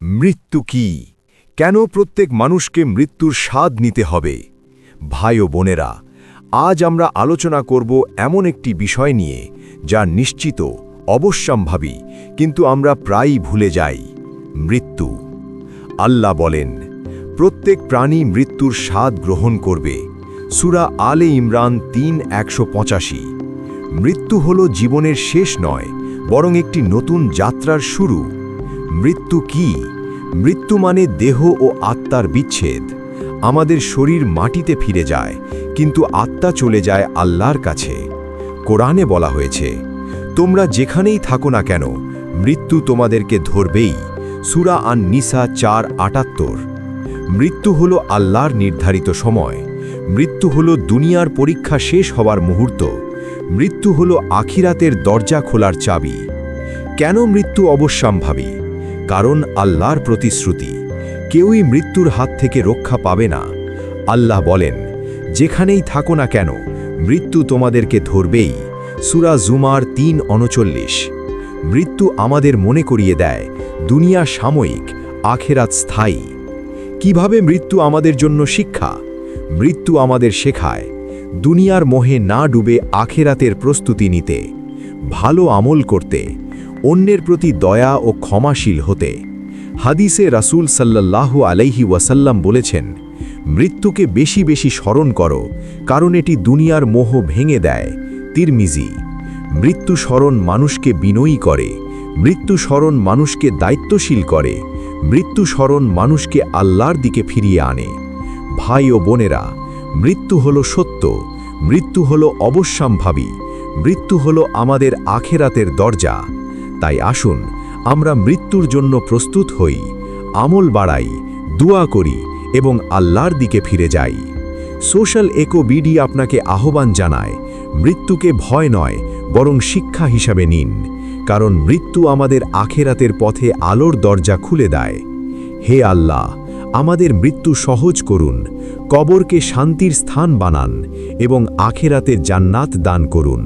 মৃত্যু কি? কেন প্রত্যেক মানুষকে মৃত্যুর স্বাদ নিতে হবে? ভাই ও বোনেরা, আজ আমরা আলোচনা করব এমন একটি বিষয় নিয়ে যা নিশ্চিত, অবশ্যম্ভাবী, কিন্তু আমরা প্রায়ই ভুলে যাই, মৃত্যু। আল্লাহ বলেন, প্রত্যেক প্রাণী মৃত্যুর স্বাদ গ্রহণ করবে। সুরা আলে ইমরান তিন একশো পঁচাশি। মৃত্যু হল জীবনের শেষ নয়, বরং একটি নতুন যাত্রার শুরু। মৃত্যু কি? মৃত্যু মানে দেহ ও আত্মার বিচ্ছেদ। আমাদের শরীর মাটিতে ফিরে যায়, কিন্তু আত্মা চলে যায় আল্লাহর কাছে। কোরআনে বলা হয়েছে, তোমরা যেখানেই থাকো না কেন, মৃত্যু তোমাদেরকে ধরবেই। সুরা আন নিসা চার আটাত্তর। মৃত্যু হল আল্লাহর নির্ধারিত সময়। মৃত্যু হল দুনিয়ার পরীক্ষা শেষ হওয়ার মুহূর্ত। মৃত্যু হল আখিরাতের দরজা খোলার চাবি। কেন মৃত্যু অবশ্যম্ভাবী? কারণ আল্লাহর প্রতিশ্রুতি। কেউই মৃত্যুর হাত থেকে রক্ষা পাবে না। আল্লাহ বলেন, যেখানেই থাকো না কেন, মৃত্যু তোমাদেরকে ধরবেই। সুরা জুমার তিন অনচল্লিশ মৃত্যু আমাদের মনে করিয়ে দেয়, দুনিয়া সাময়িক, আখেরাত স্থায়ী। কীভাবে মৃত্যু আমাদের জন্য শিক্ষা? মৃত্যু আমাদের শেখায়, দুনিয়ার মোহে না ডুবে আখেরাতের প্রস্তুতি নিতে, ভালো আমল করতে। অন্যের প্রতি দয়া ও ক্ষমাশীল হতে। হাদিসে রাসূল সাল্লাল্লাহু আলাইহি ওয়াসাল্লাম বলেছেন, মৃত্যুকে বেশি বেশি স্মরণ করো, কারণ এটি দুনিয়ার মোহ ভেঙে দেয়। তিরমিজি, মৃত্যু স্মরণ মানুষকে বিনয়ী করে, মৃত্যু স্মরণ মানুষকে দায়িত্বশীল করে, মৃত্যু স্মরণ মানুষকে আল্লাহর দিকে ফিরিয়ে আনে। ভাই ও বোনেরা, মৃত্যু হলো সত্য, মৃত্যু হলো অবশ্যম্ভাবী, মৃত্যু হলো আমাদের আখেরাতের দরজা। তাই আসুন, আমরা মৃত্যুর জন্য প্রস্তুত হই, আমল বাড়াই, দোয়া করি এবং আল্লাহর দিকে ফিরে যাই। সোশ্যাল একো বিডি আপনাকে আহ্বান জানায়, মৃত্যুকে ভয় নয়, বরং শিক্ষা হিসাবে নিন, কারণ মৃত্যু আমাদের আখেরাতের পথে আলোর দরজা খুলে দেয়। হে আল্লাহ, আমাদের মৃত্যু সহজ করুন, কবরকে শান্তির স্থান বানান এবং আখেরাতে জান্নাত দান করুন।